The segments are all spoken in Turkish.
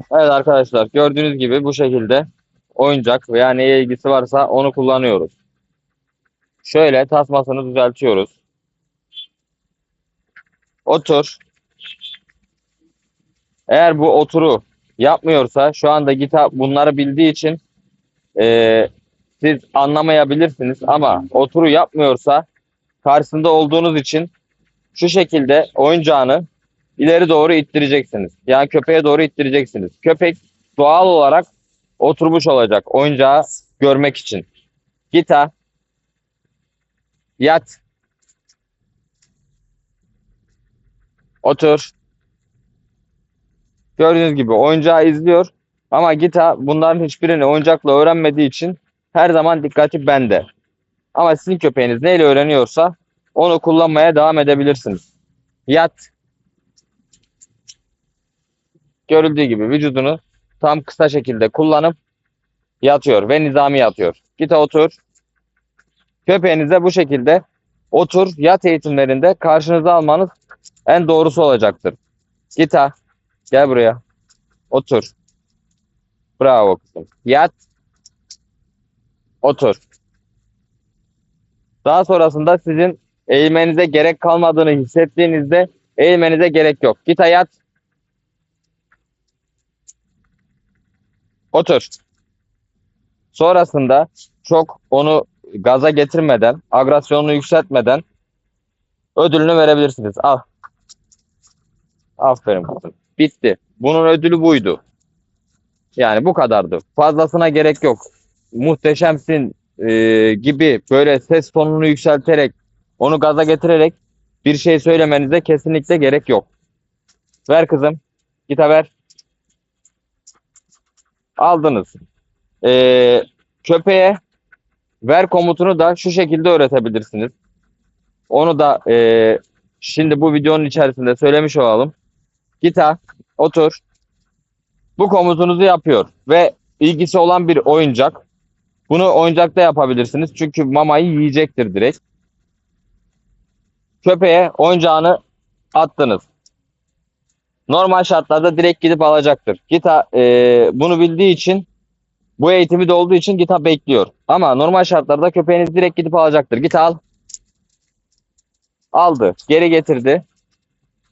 Evet arkadaşlar gördüğünüz gibi bu şekilde oyuncak veya neye ilgisi varsa onu kullanıyoruz. Şöyle tasmasını düzeltiyoruz. Otur. Eğer bu oturu yapmıyorsa şu anda Gita bunları bildiği için eee, siz anlamayabilirsiniz ama oturu yapmıyorsa karşısında olduğunuz için şu şekilde oyuncağını ileri doğru ittireceksiniz. Yani köpeğe doğru ittireceksiniz. Köpek doğal olarak oturmuş olacak oyuncağı görmek için. Gita yat otur Gördüğünüz gibi oyuncağı izliyor ama Gita bunların hiçbirini oyuncakla öğrenmediği için her zaman dikkati bende. Ama sizin köpeğiniz neyle öğreniyorsa onu kullanmaya devam edebilirsiniz. Yat. Görüldüğü gibi vücudunu tam kısa şekilde kullanıp yatıyor ve nizami yatıyor. Git otur. Köpeğinize bu şekilde otur yat eğitimlerinde karşınıza almanız en doğrusu olacaktır. Gita gel buraya. Otur. Bravo kızım. Yat. Otur. Daha sonrasında sizin eğilmenize gerek kalmadığını hissettiğinizde eğilmenize gerek yok. Git yat. Otur. Sonrasında çok onu gaza getirmeden, agresyonunu yükseltmeden ödülünü verebilirsiniz. Al. Aferin kızım. Bitti. Bunun ödülü buydu. Yani bu kadardı. Fazlasına gerek yok. Muhteşemsin e, gibi böyle ses tonunu yükselterek, onu gaza getirerek bir şey söylemenize kesinlikle gerek yok. Ver kızım. Git ver. Aldınız. E, köpeğe ver komutunu da şu şekilde öğretebilirsiniz. Onu da e, şimdi bu videonun içerisinde söylemiş olalım. Gita, otur. Bu komutunuzu yapıyor ve ilgisi olan bir oyuncak. Bunu oyuncakta yapabilirsiniz çünkü mamayı yiyecektir direkt. Köpeğe oyuncağını attınız. Normal şartlarda direkt gidip alacaktır. Gita e, bunu bildiği için bu eğitimi de olduğu için Gita bekliyor. Ama normal şartlarda köpeğiniz direkt gidip alacaktır. Gita al. Aldı. Geri getirdi.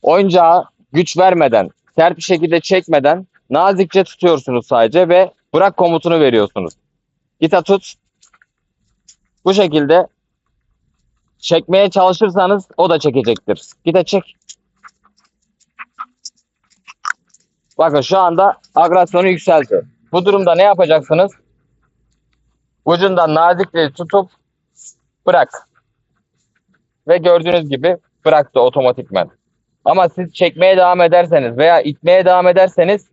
Oyuncağı güç vermeden, sert bir şekilde çekmeden nazikçe tutuyorsunuz sadece ve bırak komutunu veriyorsunuz. Gita tut. Bu şekilde çekmeye çalışırsanız o da çekecektir. Gita çek. Bakın şu anda agresyonu yükseltiyor. Bu durumda ne yapacaksınız? Ucundan nazikçe tutup bırak. Ve gördüğünüz gibi bıraktı otomatikmen. Ama siz çekmeye devam ederseniz veya itmeye devam ederseniz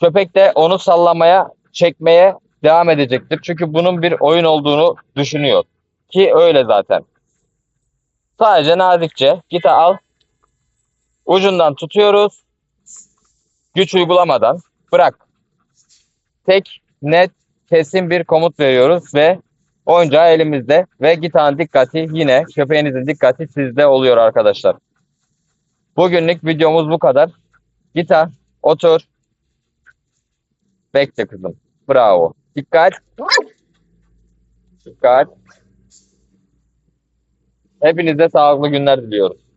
köpek de onu sallamaya, çekmeye devam edecektir. Çünkü bunun bir oyun olduğunu düşünüyor. Ki öyle zaten. Sadece nazikçe git al. Ucundan tutuyoruz. Güç uygulamadan bırak. Tek, net, kesin bir komut veriyoruz ve oyuncağı elimizde ve Gita'nın dikkati yine köpeğinizin dikkati sizde oluyor arkadaşlar. Bugünlük videomuz bu kadar. Gita otur. Bekle kızım. Bravo. Dikkat. Dikkat. Hepinize sağlıklı günler diliyoruz.